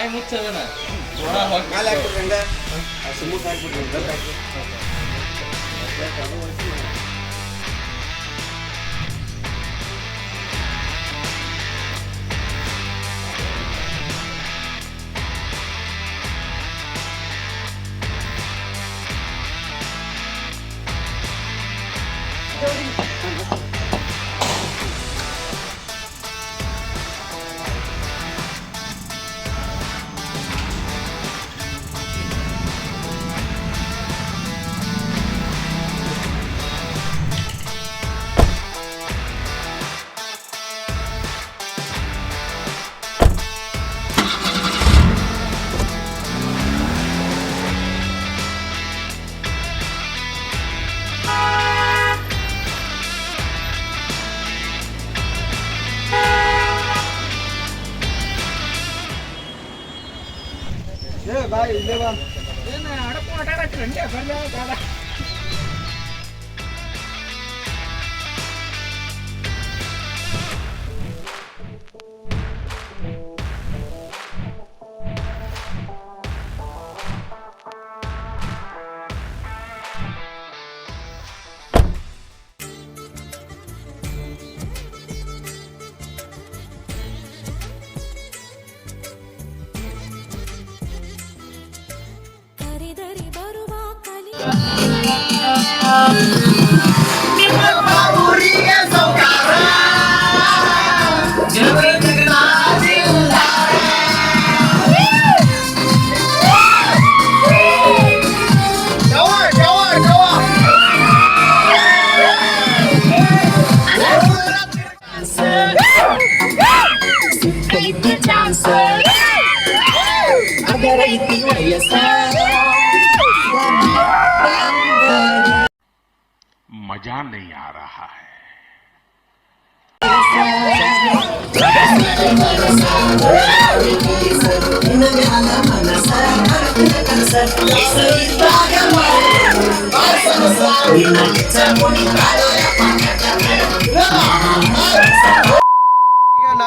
ಬಾಯಿ ಮುಚ್ಚದನ ಒಣ ಹೋಗಿ. ಸುಮ್ಮನೆ ಹಾಕ್ಬಿಡ್ರಿ ಹಂಗ ಸ್ಮೂತ್ ಹಾಕ್ಬಿಡ್ರಿ ಬೆಲ್ಟ್ ಹಾಕಿ ಏ ಬಾಯ್ ಇಲ್ಲೇ ಬಾ ಕರೆದರೆ ಬರುವ ಕಲಿ मज़ा नहीं आ रहा है।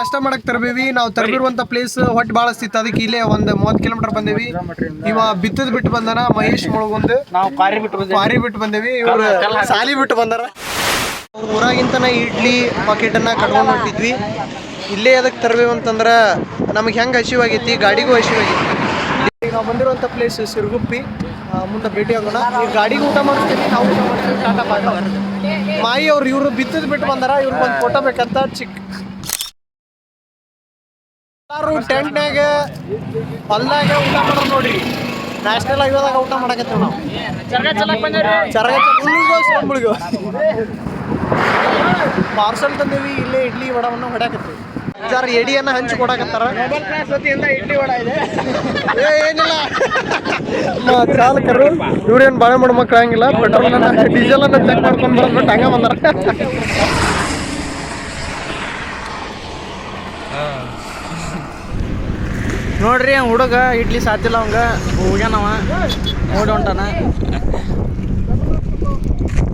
ನಾಷ್ಟ ಮಾಡಕ್ ತರಬೇವಿ. ನಾವು ತರಬಿರುವಂತ ಪ್ಲೇಸ್ ಹೊಟ್ಟೆ ಭಾಳ ಸ್ಥಿತಿ ಅದಕ್ಕೆ ಇಲ್ಲೇ ಒಂದ್ ಮೂವತ್ ಕಿಲೋಮೀಟರ್ ಬಂದೇವಿ. ಇವ ಬಿತ್ತದ್ ಬಿಟ್ಟು ಬಂದನ ಮಹೇಶ್ ಮುಳುಗೊಂದು. ನಾವು ಕಾರಿ ಬಿಟ್ಟು ಕಾರಿ ಬಿಟ್ಟು ಬಂದೇವಿ. ಇವ್ರು ಸಾಲಿ ಬಿಟ್ಟು ಬಂದಾರ. ಊರಾಗಿಂತನ ಇಡ್ಲಿ ಪಾಕೆಟ್ ಅನ್ನ ಕಟ್ಕೊಂಡು ಹೊಂಟಿದ್ವಿ. ಇಲ್ಲೇ ಅದಕ್ಕೆ ತರಬೇವು ಅಂತಂದ್ರ ನಮಗೆ ಹೆಂಗ್ ಹಸಿವಾಗೈತಿ ಗಾಡಿಗೂ ಹಸಿವಾಗೈತಿ. ಈಗ ನಾವು ಬಂದಿರುವಂತ ಪ್ಲೇಸ್ ಸಿರುಗುಪ್ಪಿ. ಮುಂದೆ ಭೇಟಿ ಆಗೋಣ. ಈ ಗಾಡಿಗೆ ಊಟ ಮಾಡ್ತೀವಿ ನಾವು ಊಟ ಮಾಡ್ತೀವಿ ಟಾಟಾ ಬಾಯ್ ಮಾಯಿ ಅವ್ರು ಇವ್ರು ಬಿತ್ತದ್ ಬಿಟ್ಟು ಬಂದಾರ. ಇವ್ರಿಗೆ ಒಂದು ಫೋಟೋ ಬೇಕಂತ ಚಿಕ್ಕ ಎಲ್ಲಾರು ಟೆಂಟ್ನಾಗ ಹೊಲ್ದಾಗ ಊಟ ಮಾಡೋದು ನೋಡ್ರಿ ನ್ಯಾಷನಲ್ ಹೈವೇದಾಗ ಊಟ ಮಾಡಕತ್ತೀವಿ ನಾವು. ಚರಗ ಮುಳುಗೋ. ಪಾರ್ಸಲ್ ತಂದೀವಿ ಇಲ್ಲೇ ಇಡ್ಲಿ ವಡವನ್ನು ಹೊಡ್ಯಾಕತ್ತೀವಿ. ಸರ್ ಎಡಿಯನ್ನ ಹಂಚಿ ಕೊಡಕತ್ತಾರ. ಇಡ್ಲಿ ವಡ ಇದೆ. ಏ ಏನಿಲ್ಲ. ನಮ್ಮ ಚಾಲಕರು ಇವ್ರೇನ್ ಬಾಳೆ ಮಾಡೋ ಮಕ್ಳು ಹಂಗಿಲ್ಲ. ಪೆಟ್ರೋಲ್ ಅನ್ನ ಡೀಸೆಲ್ ಅನ್ನ ಚೆಕ್ ಮಾಡ್ಕೊಂಡು ಬರ್ಬಿಟ್ಟು ಹಂಗ ಬಂದಾರ. ನೋಡ್ರಿ ಅವ್ನ್ ಹುಡುಗ ಇಡ್ಲಿ ಸಾತಿಲ್ಲ ಅವಂಗ. ಹೋಗ್ಯಾನವ ನೋಡಿ ಹೊಂಟಾನ.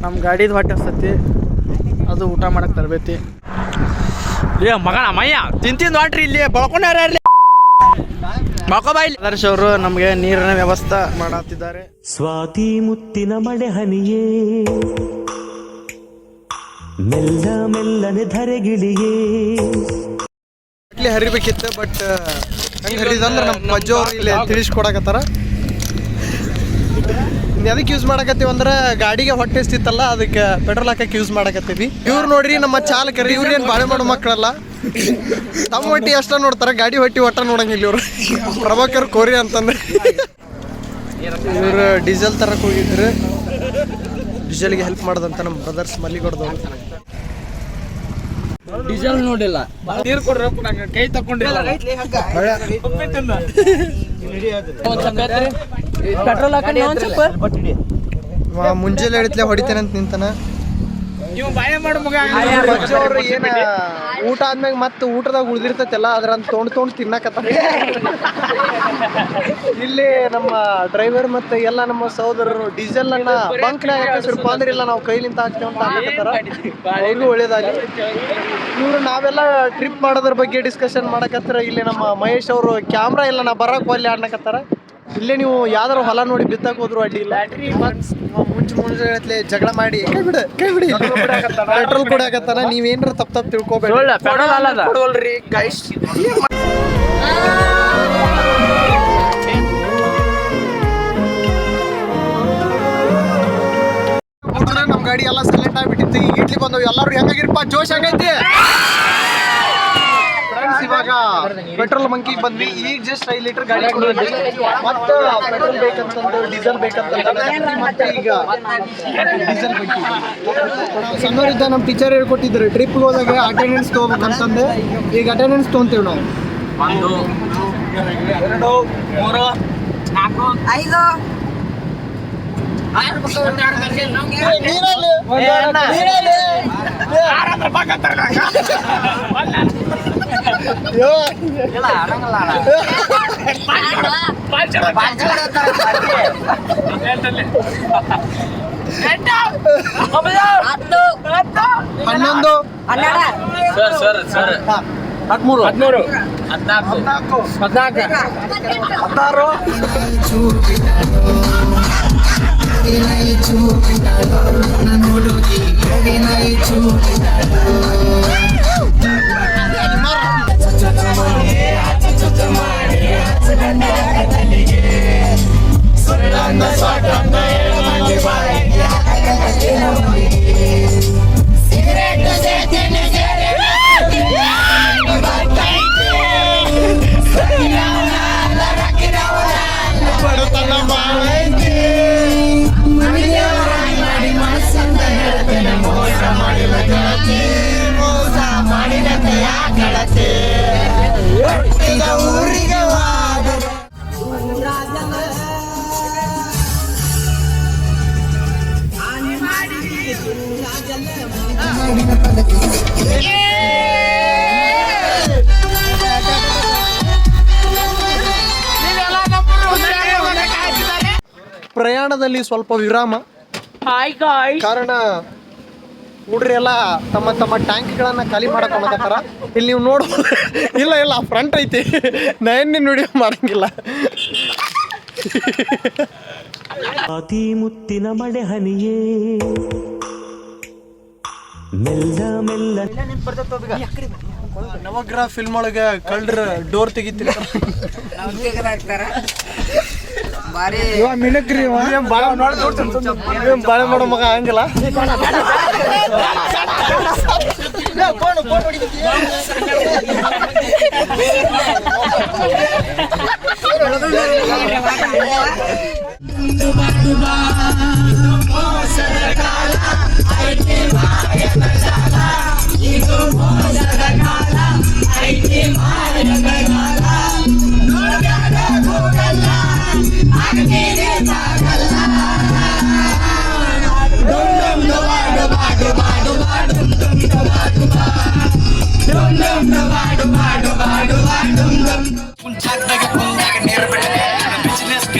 ನಮ್ಮ ಗಾಡಿದ ಹೊಟ್ಟೆ ಹಸ್ತತಿ. ಅದು ಊಟ ಮಾಡಕ್ ತರಬೇತಿ. ಏ ಮಗನ ಮಯ್ಯ ತಿಂತಿಂದ ಹೊಂಟ್ರಿ ಇಲ್ಲಿ ಬಳ್ಕೊಂಡ್ಯಾರ ಇಲ್ಲಿ. ಬಳ್ಕೊಬಾಯಿಲಿ ಆದರ್ಶ್ ಅವರು ನಮಗೆ ನೀರಿನ ವ್ಯವಸ್ಥೆ ಮಾಡತ್ತಿದ್ದಾರೆ. ಸ್ವಾತಿ ಮುತ್ತಿನ ಮಳೆ ಹನಿಯೇ ಮೆಲ್ಲ ಮೆಲ್ಲನೆ ಧರೆಗಿಳಿಯೇ. ಇಡ್ಲಿ ಹರಿಬೇಕಿತ್ತು ಬಟ್ ಹೆಂಗೆ ಹರಿದಂದ್ರೆ ನಮ್ಮ ಇಲ್ಲಿ ತಿಳಿಸ್ಕೊಡಕತ್ತಾರ. ಎದಕ್ಕೆ ಯೂಸ್ ಮಾಡಕತ್ತೀವಿ ಅಂದ್ರೆ ಗಾಡಿಗೆ ಹೊಟ್ಟೆ ಎಸ್ತಿತ್ತಲ್ಲ ಅದಕ್ಕೆ ಪೆಟ್ರೋಲ್ ಹಾಕಕ್ಕೆ ಯೂಸ್ ಮಾಡಕತ್ತೀವಿ. ಇವ್ರು ನೋಡ್ರಿ ನಮ್ಮ ಚಾಲಕರು ಇವ್ರು ಏನು ಬಾಳೆ ಮಾಡೋ ಮಕ್ಕಳಲ್ಲ. ತಮ್ಮ ಹೊಟ್ಟಿ ಅಷ್ಟ ನೋಡ್ತಾರ ಗಾಡಿ ಹೊಟ್ಟಿ ಒಟ್ಟ ನೋಡಂಗಿಲ್ಲ ಇವ್ರು. ಪ್ರಭಾಕರ್ ಕೋರಿ ಅಂತಂದ್ರೆ. ಇವ್ರು ಡೀಸೆಲ್ ತರಕ್ ಹೋಗಿದ್ರು. ಡೀಸೆಲ್ಗೆ ಹೆಲ್ಪ್ ಮಾಡ್ದಂತ ನಮ್ಮ ಬ್ರದರ್ಸ್ ಮಲ್ಲಿಗೌಡದವ್ರು. ಡೀಸೆಲ್ ನೋಡಿಲ್ಲ. ನೀರು ಕೊಡ್ರ ಕೈ ತಕೊಂಡಿಲ್ಲ ಪೆಟ್ರೋಲ್ ಹಾಕಿ ಮುಂಜಾನೆ ಹಿಡಿತ್ಲೆ ಹೊಡಿತೇನೆ ಅಂತ ನಿಂತಾನ? ಏನ ಊಟ ಆದ್ಮ್ಯಾಗ ಮತ್ತೆ ಊಟದಾಗ ಉಳಿದಿರ್ತೈತಲ್ಲ ಅದ್ರಂತ ತೊಂಡ್ ತೊಂಡ್ ತಿನ್ನಕತ್ತಾರ. ಇಲ್ಲಿ ನಮ್ಮ ಡ್ರೈವರ್ ಮತ್ತೆ ಎಲ್ಲ ನಮ್ಮ ಸಹೋದರರು ಡೀಸೆಲ್ ಅನ್ನ ಬಂಕ್ನಾಗ ಹಾಕಿಸ್ರಪ್ಪ ಅಂದ್ರೆ ಇಲ್ಲ ನಾವು ಕೈಲಿಂತ ಹಾಕ್ತೇವೆ ಅಂತ ಹಾಕತ್ತಾರ. ಅವ್ರಿಗೂ ಒಳ್ಳೇದಾಗಿ ಇವ್ರು ನಾವೆಲ್ಲ ಟ್ರಿಪ್ ಮಾಡೋದ್ರ ಬಗ್ಗೆ ಡಿಸ್ಕಷನ್ ಮಾಡಕತ್ತಾರ. ಇಲ್ಲಿ ನಮ್ಮ ಮಹೇಶ್ ಅವರು ಕ್ಯಾಮ್ರಾ ಇಲ್ಲ ನಾ ಬರಕ್ ಅಲ್ಲಿ ಆಡ್ನಕತ್ತಾರ. ಇಲ್ಲೇ ನೀವು ಯಾವ್ದಾರು ಹೊಲ ನೋಡಿ ಬಿತ್ತಕ್ ಹೋದ್ರು ಅಡ್ಡಿ ಇಲ್ಲ? ಮುಂಚೆ ಮುಂಚೆ ಜಗಳ ಮಾಡಿ. ಕೈ ಬಿಡ ಕೈ ಬಿಡಿ. ಪೆಟ್ರೋಲ್ ಏನಾರ ನೀವೇನ್ರ ತಪ್ಪ ತಪ್ಪು ತಿಳ್ಕೊಬೇಡಿ. ನೋಡ್ಲ, petrol ಅಲ್ಲದ. ಕೊಡವಲ್ರಿ ಗೈಸ್ ನಮ್ ಗಾಡಿ ಎಲ್ಲ ಸೈಲೆಂಟ್ ಆಗ್ಬಿಟ್ಟಿತ್ತು. ಈಗ ಇಡ್ಲಿ ಬಂದವು. ಎಲ್ಲರೂ ಹೆಂಗಾಗಿರಪ್ಪ? ಜೋಶ್ ಆಗೈತಿ ಫ್ರೆಂಡ್ಸ್ ಇವಾಗ ಪೆಟ್ರೋಲ್ ಬಂಕಿ ಬಂದ್ವಿ. ಈಗ ಜಸ್ಟ್ ಐದು ಲೀಟರ್ ಗಾಡಿ ಕೊಡಿದ್ವಿ ಮತ್ತೆ ಪೆಟ್ರೋಲ್ ಬೇಕಂತಂದು ಡೀಸೆಲ್ ಬೇಕಂತ ಮತ್ತೆ ಈಗ ಡೀಸೆಲ್ ಬಂಕಿ ಸಣ್ಣವರಿದ್ದ ನಮ್ಮ ಟೀಚರ್ ಹೇಳ್ಕೊಟ್ಟಿದ್ರು ಟ್ರಿಪ್ಗೆ ಹೋದಾಗ ಅಟೆಂಡೆನ್ಸ್ ತಗೋಬೇಕಂತಂದೆ. ಈಗ ಅಟೆಂಡೆನ್ಸ್ ತೊಗೊಂತೀವಿ ನಾವು. ಒಂದು ಎರಡು ಮೂರು ನಾಲ್ಕು ಐದು. ಹನ್ನೊಂದು ಹನ್ನೆರಡು ಸರ್ ಸರ್ ಸರ್ ಹದಿಮೂರು ಹದಿಮೂರು ಹದಿನಾಲ್ಕು ಹದಿನಾಲ್ಕು కదిలైచు నన్ను కదిలైచు స్వాతంత్ర ಪ್ರಯಾಣದಲ್ಲಿ ಸ್ವಲ್ಪ ವಿರಾಮ. ಕಾರಣ ಹುಡ್ರಿ ಎಲ್ಲ ತಮ್ಮ ತಮ್ಮ ಟ್ಯಾಂಕ್ಗಳನ್ನ ಖಾಲಿ ಮಾಡಕ್ ಹೋಗತ್ತಾರ ಇಲ್ಲಿ ನೀವು ನೋಡ. ಇಲ್ಲ ಇಲ್ಲ ಫ್ರಂಟ್ ಐತಿ. ನಯನ್ನಿನ ವಿಡಿಯೋ ಮಾಡಂಗಿಲ್ಲ. ಅತಿ ಮುತ್ತಿನ ಮಳೆ ಹನಿಯೇ. ಮೆಲ್ಲ ಮೆಲ್ಲ. ನವಗ್ರಹ ಫಿಲ್ಮ್ ಒಳಗೆ ಕಳ್ಳರ ಡೋರ್ ತೆಗಿತೀರ ಬಾರಿ ಬಾಳೆ ಮಾಡೋ ಮಗ ಹಂಗಿಲ್ಲ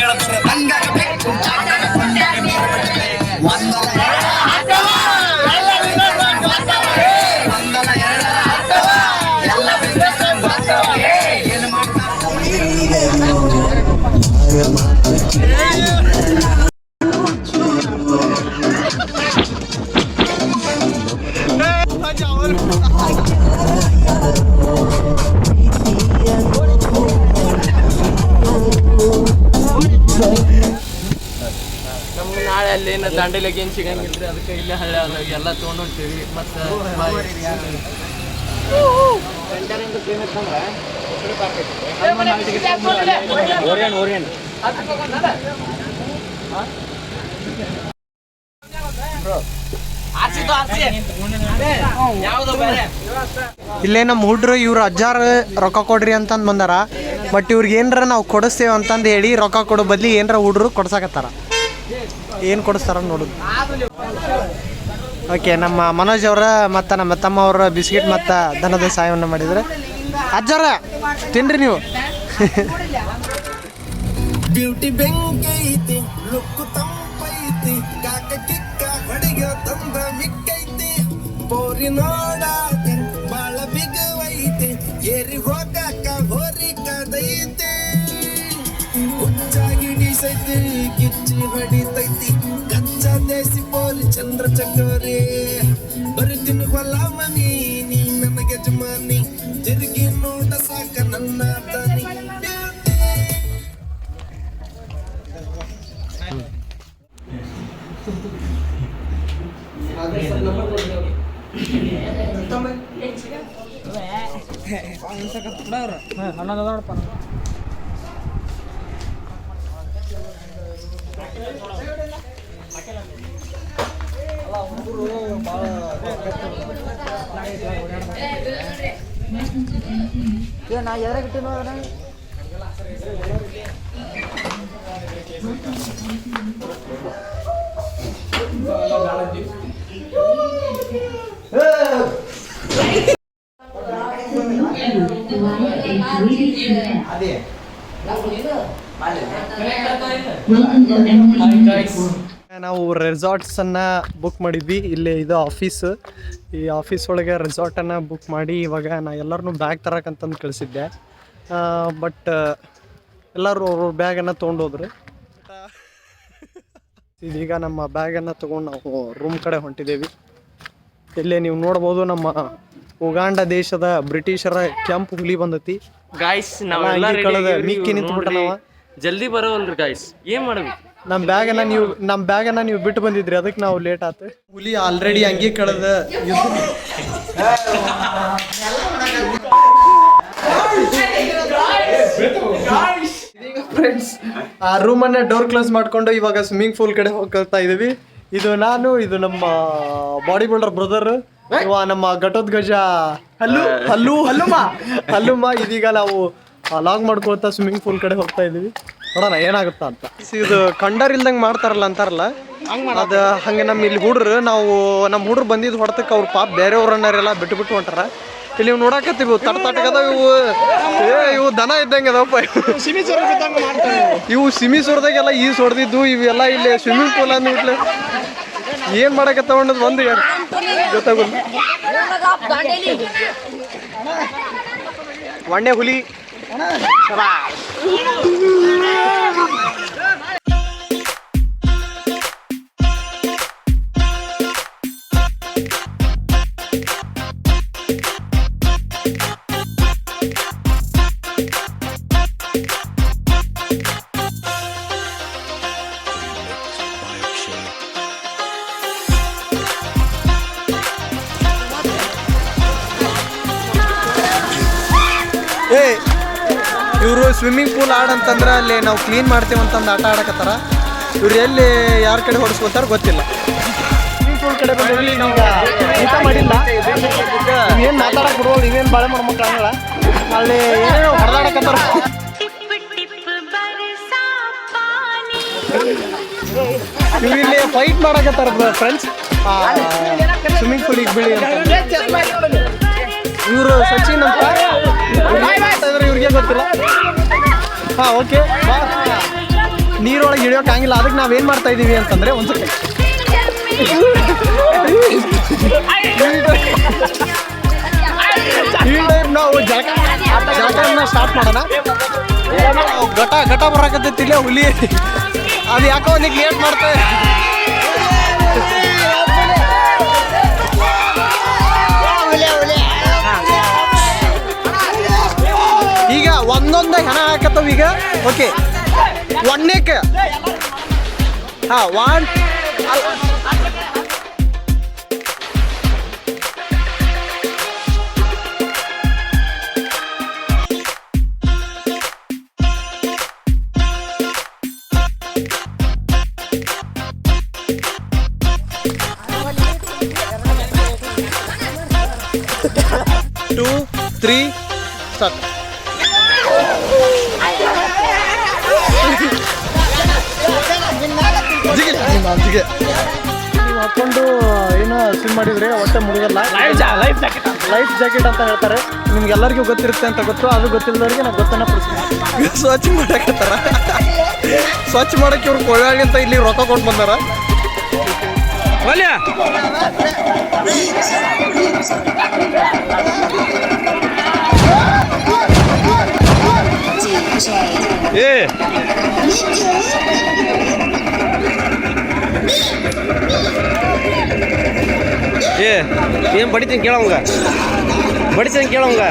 ನಮ್ಗೆ ಅಲ್ಲಿ ಏನು ಸಿಗಂಗಿಲ್ರಿ, ಅದಕ್ಕೆ ಇಲ್ಲೇ ಹಳ್ಳಿ ಅದಾಗ ಎಲ್ಲ ತೊಗೊಂಡು ಹೊಂಟೀವಿ. ಮತ್ತು ಯಾವುದು ಬೇರೆ ಇಲ್ಲೇ ನಮ್ಮ ಹುಡ್ರು ಇವ್ರು ಅಜ್ಜಾರ ರೊಕ್ಕ ಕೊಡ್ರಿ ಅಂತಂದು ಬಂದಾರ. ಬಟ್ ಇವ್ರಿಗೆ ಏನರ ನಾವು ಕೊಡಿಸ್ತೇವೆ ಅಂತಂದು ಹೇಳಿ ರೊಕ್ಕ ಕೊಡೋ ಬದ್ಲಿ ಏನರ ಹುಡ್ರು ಕೊಡ್ಸಾಕತ್ತಾರ. ಏನು ಕೊಡಿಸ್ತಾರ ನೋಡುದು ಓಕೆ ನಮ್ಮ ಮನೋಜ್ ಅವರ ಮತ್ತು ನಮ್ಮ ತಮ್ಮ ಅವರ ಬಿಸ್ಕಿಟ್ ಮತ್ತು ದನದ ಸಹಾಯವನ್ನು ಮಾಡಿದರೆ. ಅಜ್ಜರ ತಿನ್ರಿ ನೀವು. ಬ್ಯೂಟಿ ಬೆಂಕೈತಿ ಲುಕ್ಕು ತಂಪೈತಿ ಕಾಕ ಕಿಕ್ಕ ಹೊಡಿಗ ತಂದ ಮಿಕ್ಕೈತಿ. ಪೋರಿ ನೋಡಾಕ ಬಾಳ ಬಿಗವೈತಿ, ಏರಿ ಹೋಗಾಕ ಹೋರಿ ಕದೈತಿ. ಹುಚ್ಚಾಗಿಡಿಸೈತಿ ಕಿಚ್ಚಿ ಹೊಡಿತೈತಿ ಕಚ್ಚ ದೇಸಿ ಪೋಲಿ ಚಂದ್ರ ಚಕೋರಿ ಬರುತ್ತಿನ ಹೊಲ ನೀ ನನಗೆ ಯಜಮಾನಿ ತಿರುಗಿ ನೋಡ ಸಾಕ ನನ್ನ ಇಲ್ಲ ನಾ ಎದರಾಗಿಟ್ಟಿನೋ ಅದ್ರಾಗ ಅದೇ ನಾವು ರೆಸಾರ್ಟ್ಸನ್ನು ಬುಕ್ ಮಾಡಿದ್ವಿ. ಇಲ್ಲಿ ಇದು ಆಫೀಸ್ ಈ ಆಫೀಸ್ ಒಳಗೆ ರೆಸಾರ್ಟನ್ನು ಬುಕ್ ಮಾಡಿ ಇವಾಗ ನಾ ಎಲ್ಲರನ್ನೂ ಬ್ಯಾಗ್ ತರಕಂತಂದು ಕಳಿಸಿದ್ದೆ. ಬಟ್ ಎಲ್ಲರೂ ಅವ್ರ ಬ್ಯಾಗನ್ನು ತೊಗೊಂಡೋದ್ರು. ಇದೀಗ ನಮ್ಮ ಬ್ಯಾಗನ್ನು ತೊಗೊಂಡು ನಾವು ರೂಮ್ ಕಡೆ ಹೊಂಟಿದ್ದೇವೆ ಇಲ್ಲೇ ನೀವು ನೋಡ್ಬೋದು ನಮ್ಮ ಉಗಾಂಡ ದೇಶದ ಬ್ರಿಟಿಷರ ಕೆಂಪು ಹುಲಿ ಬಂದತಿ. ಗಾಯ್ಸ್ ನಾವು ready ಕಳೆದ ಮಿಕ್ಕಿ ನಿಂತು ನಿಂತ್ಬಿಟ್ಟ. ನಾವ. ಜಲ್ದಿ ಬರೋವಲ್ರಿ ಗಾಯ್ಸ್ ಏನ್ ಮಾಡಬೇಕು ನಮ್ಮ ಬ್ಯಾಗನ್ನ ನೀವು ನಮ್ಮ ಬ್ಯಾಗನ್ನ ನೀವು ಬಿಟ್ಟು ಬಂದಿದ್ರಿ ಅದಕ್ಕೆ ನಾವು ಲೇಟ್ ಆತು. ಹುಲಿ ಆಲ್ರೆಡಿ ಹಂಗೆ ಕಳೆದ. ಫ್ರೆಂಡ್ಸ್ ಆ ರೂಮನ್ನ ಡೋರ್ ಕ್ಲೋಸ್ ಮಾಡ್ಕೊಂಡು ಇವಾಗ ಸ್ವಿಮ್ಮಿಂಗ್ ಪೂಲ್ ಕಡೆ ಹೋಗ್ತಾ ಇದೀವಿ. ಇದು ನಾನು ಇದು ನಮ್ಮ ಬಾಡಿ ಬಿಲ್ಡರ್ ಬ್ರದರ್ ಇವ ನಮ್ಮ ಘಟೋದ್ಗಜ. ಹಲ್ಲು ಹಲ್ಲು ಹಲ್ಲುಮ್ಮ ಹಲ್ಲುಮ್ಮ ಇದೀಗ ನಾವು ಲಾಗ್ ಮಾಡ್ಕೊಳ್ತಾ ಸ್ವಿಮ್ಮಿಂಗ್ ಪೂಲ್ ಕಡೆ ಹೋಗ್ತಾ ಇದೀವಿ ನೋಡೋಣ ಏನಾಗುತ್ತಾ ಅಂತ. ಇದು ಕಂಡರ್ ಇಲ್ದಂಗೆ ಮಾಡ್ತಾರಲ್ಲ ಅಂತಾರಲ್ಲ? ಅದ ಹಂಗೆ ನಮ್ಮ ಇಲ್ಲಿ ಹುಡ್ರು ನಾವು ನಮ್ಮ ಹುಡ್ರು ಬಂದಿದ್ದು ಹೊಡ್ತಕ್ಕೆ ಅವ್ರ ಪಾಪ ಬೇರೆಯವ್ರನ್ನಾರೆಲ್ಲ ಬಿಟ್ಟು ಬಿಟ್ಟು ಹೊಂಟಾರ. ಇಲ್ಲಿ ಇವು ನೋಡಕತ್ತೀವಿ ತಟ ತಟಕದ ಇವು. ಏ ಇವು ದನ ಇದ್ದಂಗೆ ಅದಪ್ಪ ಇವು ಸಿಮಿ ಸುರದಾಗೆಲ್ಲ ಈ ಸೊಡ್ದಿದ್ದು ಇವೆಲ್ಲ ಇಲ್ಲಿ ಸ್ವಿಮ್ಮಿಂಗ್ ಪೂಲ್ ಅಂದ್ಬಿಟ್ಲೆ ಏನ್ ಮಾಡಕತ್ತಾವ ಅನ್ನೋದು ಒಂದು ಗೊತ್ತಾಗಲ್ಲ. ಒಣ್ಣೆ ಹುಲಿ. ಏ ಇವರು ಸ್ವಿಮ್ಮಿಂಗ್ ಪೂಲ್ ಆಡಂತಂದ್ರೆ ಅಲ್ಲಿ ನಾವು ಕ್ಲೀನ್ ಮಾಡ್ತೀವಿ ಅಂತಂದು ಆಟ ಆಡಕತ್ತಾರ. ಇವ್ರು ಎಲ್ಲಿ ಯಾರ ಕಡೆ ಹೊಡಿಸ್ಕೊತಾರ ಗೊತ್ತಿಲ್ಲ. ಸ್ವಿಮ್ಮಿಂಗ್ ಪೂಲ್ ಕಡೆ ಬಂದಿವಿ ನಾವು ಊಟ ಮಾಡಿಲ್ಲ. ಏನು ಮಾತಾಡಕ್ಕೆ ಬಿಡುವಲ್ಲ ಇವೇನು ಬಾಳೆ ಮಾಡ್ಮಕ್ಳು ಆಗಲ್ಲ. ಅಲ್ಲಿ ಏನೇನೋ ಹೊಡೆದಾಡಕತ್ತಾರ. ಇವ್ರು ಇಲ್ಲಿ ಫೈಟ್ ಮಾಡಕತ್ತಾರ ಫ್ರೆಂಡ್ಸ್ ಸ್ವಿಮ್ಮಿಂಗ್ ಪೂಲಿಗೆ ಬಿಳಿ ಅಂತ. ಇವರು ಸಚಿನ್ ಅಂತ. ಏನ್ ಮಾಡ್ತಾ ಇದಾರೆ ಇವ್ರಿಗೆ ಗೊತ್ತಿಲ್ಲ? ಹಾ ಓಕೆ ನೀರೊಳಗೆ ಇಳಿಯೋಕ್ಕಾಗಿಲ್ಲ ಅದಕ್ಕೆ ನಾವೇನು ಮಾಡ್ತಾ ಇದೀವಿ ಅಂತಂದ್ರೆ ಒಂದು ಈ ಟೈಮ್ ನಾವು ಜಳಕ ಜಳಕನ ಸ್ಟಾರ್ಟ್ ಮಾಡೋಣ. ಘಟ ಘಟ ಬರಾಕತ್ತೈತಿಲ್ಲ ಹುಲಿ. ಅದು ಯಾಕೋ ಒಂದಿಗೆ ಲೇಟ್ ಮಾಡ್ತೇವೆ ಈಗ ಒಂದೊಂದಾಗಿ ಹಣ ಹಾಕತ್ತವ ಈಗ ಓಕೆ ಒನ್ನೇಕ್ಕೆ ಹಾ ಒನ್ ಟೂ ತ್ರೀ ಸ್ಟಾರ್ಟ್ ಜಿಗಿಲಿ ನೀವು ಹಾಕೊಂಡು ಏನು ಸ್ವಿಮ್ ಮಾಡಿದ್ರೆ ಹೊಟ್ಟೆ ಮುಳುಗಲ್ಲ. Life life jacket life jacket ಅಂತ ಹೇಳ್ತಾರೆ. ನಿಮ್ಗೆಲ್ಲರಿಗೂ ಗೊತ್ತಿರುತ್ತೆ ಅಂತ ಗೊತ್ತು. ಅದು ಗೊತ್ತಿಲ್ಲದವ್ರಿಗೆ ನಾವು ಗೊತ್ತನ್ನ ಪಡಿಸ್ತೀವಿ ಸ್ವಚ್ಛ ಮಾಡಕತ್ತಾರ. ಸ್ವಚ್ಛ ಮಾಡಕ್ಕೆ ಇವ್ರು ಕೊಳ್ಳಾಳಿ ಅಂತ ಇಲ್ಲಿ ರೊಕ್ಕ ಕೊಟ್ಟು ಬಂದಾರ. ಏ. ஏ ஏன் படித்தேன் கேளவுங்க படித்தேன் கேளவுங்க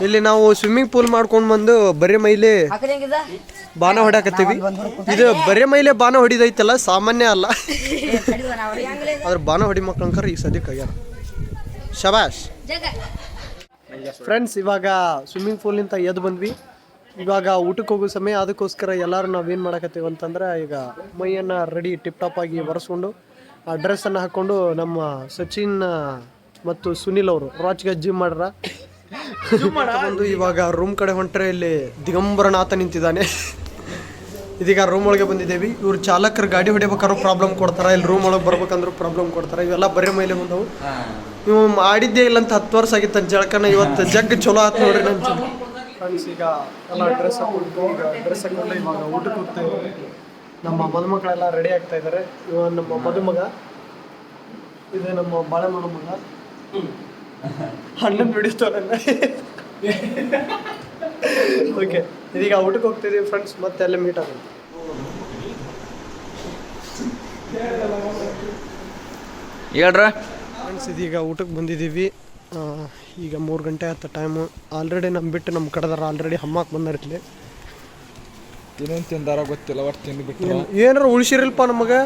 ಇಲ್ಲಿ ನಾವು ಸ್ವಿಮ್ಮಿಂಗ್ ಪೂಲ್ ಮಾಡ್ಕೊಂಡು ಬಂದು ಬರೀ ಮೈಲಿ ಹಾಕದಂಗಿದ ಬಾನ ಹೊಡ್ಯಾಕತ್ತೀವಿ. ಇದು ಬರೇ ಮೈಲೆ ಬಾಣ ಹೊಡಿದೈತಲ್ಲ ಸಾಮಾನ್ಯ ಅಲ್ಲ. ಆದ್ರೆ ಬಾಣ ಹೊಡಿ ಮಕ್ಳಂಕರ್ ಈಗ ಸದ್ಯಕ್ಕೆ ಆಗ್ಯಾರ. ಶಬಾಷ್. ಫ್ರೆಂಡ್ಸ್ ಇವಾಗ ಸ್ವಿಮ್ಮಿಂಗ್ ಪೂಲ್ನಿಂದ ಎದ್ದು ಬಂದ್ವಿ. ಇವಾಗ ಊಟಕ್ಕೆ ಹೋಗೋ ಸಮಯ ಅದಕ್ಕೋಸ್ಕರ ಎಲ್ಲರೂ ನಾವೇನು ಮಾಡಕತ್ತೀವಿ ಅಂತಂದ್ರೆ ಈಗ ಮೈಯನ್ನು ರೆಡಿ ಟಿಪ್ ಟಾಪ್ ಆಗಿ ಒರೆಸ್ಕೊಂಡು ಆ ಡ್ರೆಸ್ಸನ್ನು ಹಾಕ್ಕೊಂಡು ನಮ್ಮ ಸಚಿನ್ ಮತ್ತು ಸುನಿಲ್ ಅವರು ರಾಜ್ಗಜ್ಜಿ ಜಿಮ್ ಮಾಡ್ರ. ಬಂದು ಇವಾಗ ರೂಮ್ ಕಡೆ ಹೊಂಟ್ರೆ ಇಲ್ಲಿ ದಿಗಂಬರನಾಥ ನಿಂತಿದ್ದಾನೆ. ಇದೀಗ ರೂಮ್ ಒಳಗೆ ಬಂದಿದ್ದೇವೆ. ಇವ್ರು ಚಾಲಕರು ಗಾಡಿ ಹೊಡಿಬೇಕಾದ್ರೂ ಪ್ರಾಬ್ಲಮ್ ಕೊಡ್ತಾರೆ ಇಲ್ಲಿ ರೂಮ್ ಒಳಗೆ ಬರ್ಬೇಕಂದ್ರೂ ಪ್ರಾಬ್ಲಮ್ ಕೊಡ್ತಾರೆ. ಇವೆಲ್ಲ ಬರೀ ಮೇಲೆ ಬಂದವು. ನೀವು ಮಾಡಿದ್ದೇ ಇಲ್ಲ ಅಂತ ಹತ್ತು ವರ್ಷ ಆಗಿತ್ತು ಜಳಕನ ಇವತ್ತು ಜಗ್ ಚಲೋ ಆಯ್ತು ನೋಡ್ರಿ ನನ್ನ ಫ್ರೆಂಡ್ಸ್ ಈಗ ಎಲ್ಲ ಡ್ರೆಸ್ ಹಾಕೊಂಡು ಈಗ ಡ್ರೆಸ್ ಹಾಕೊಂಡು ಇವಾಗ ಊಟಕ್ಕೆ ಹೋಗ್ತಾ ಇದ್ದಾರೆ ನಮ್ಮ ಮದುಮಕ್ಕಳೆಲ್ಲ ರೆಡಿ ಆಗ್ತಾ ಇದ್ದಾರೆ ಇವ ನಮ್ಮ ಮದುಮಗ ಇದೆ ನಮ್ಮ ಬಾಳೆಮನ ಮಗ. ಅಣ್ಣನ ಬಿಡಿಸ್ತಾನೆ ಓಕೆ ಇದೀಗ ಊಟಕ್ಕೆ ಹೋಗ್ತಿದ್ದೀವಿ ಫ್ರೆಂಡ್ಸ್ ಮತ್ತೆ ಅಲ್ಲೇ ಮೀಟ್ ಆಗುತ್ತೆ ಹೇಳ್ರ. ಫ್ರೆಂಡ್ಸ್ ಇದೀಗ ಊಟಕ್ಕೆ ಬಂದಿದ್ದೀವಿ ಈಗ ಮೂರು ಗಂಟೆ ಆಯ್ತು ಟೈಮು ಆಲ್ರೆಡಿ ನಮ್ಮ ಬಿಟ್ಟು ನಮ್ಮ ಕಡೆದಾರ ಆಲ್ರೆಡಿ ಹಮ್ಮಕ್ಕೆ ಬಂದಾರಿತ್ಲಿ ಏನೇನು ತಿಂದಾರ ಗೊತ್ತಿಲ್ಲ ಒಟ್ಟು ತಿಂದ್ಬಿಟ್ಟು ಏನಾರ ಉಳಿಸಿರಲ್ಪ ನಮಗೆ?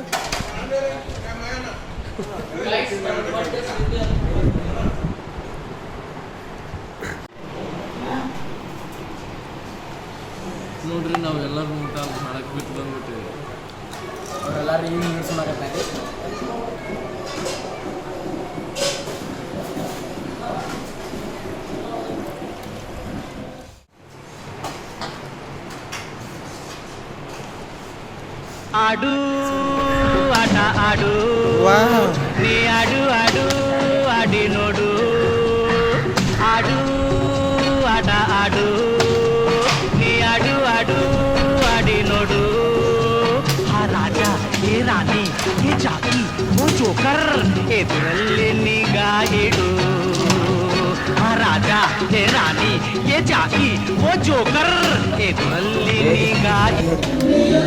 ನೋಡ್ರಿ ನಾವು ಎಲ್ಲರೂ ಊಟ ಮಾಡಕ್ ಬಿಟ್ಟು ಬಂದ್ಬಿಟ್ಟಿವಿ ಈಗ ಆಡು ಆಟ ಆಡು. ವಾ शुकर हाँ, राजा हे रानी ये चाकी वो जोकर। हे बल्ली गाय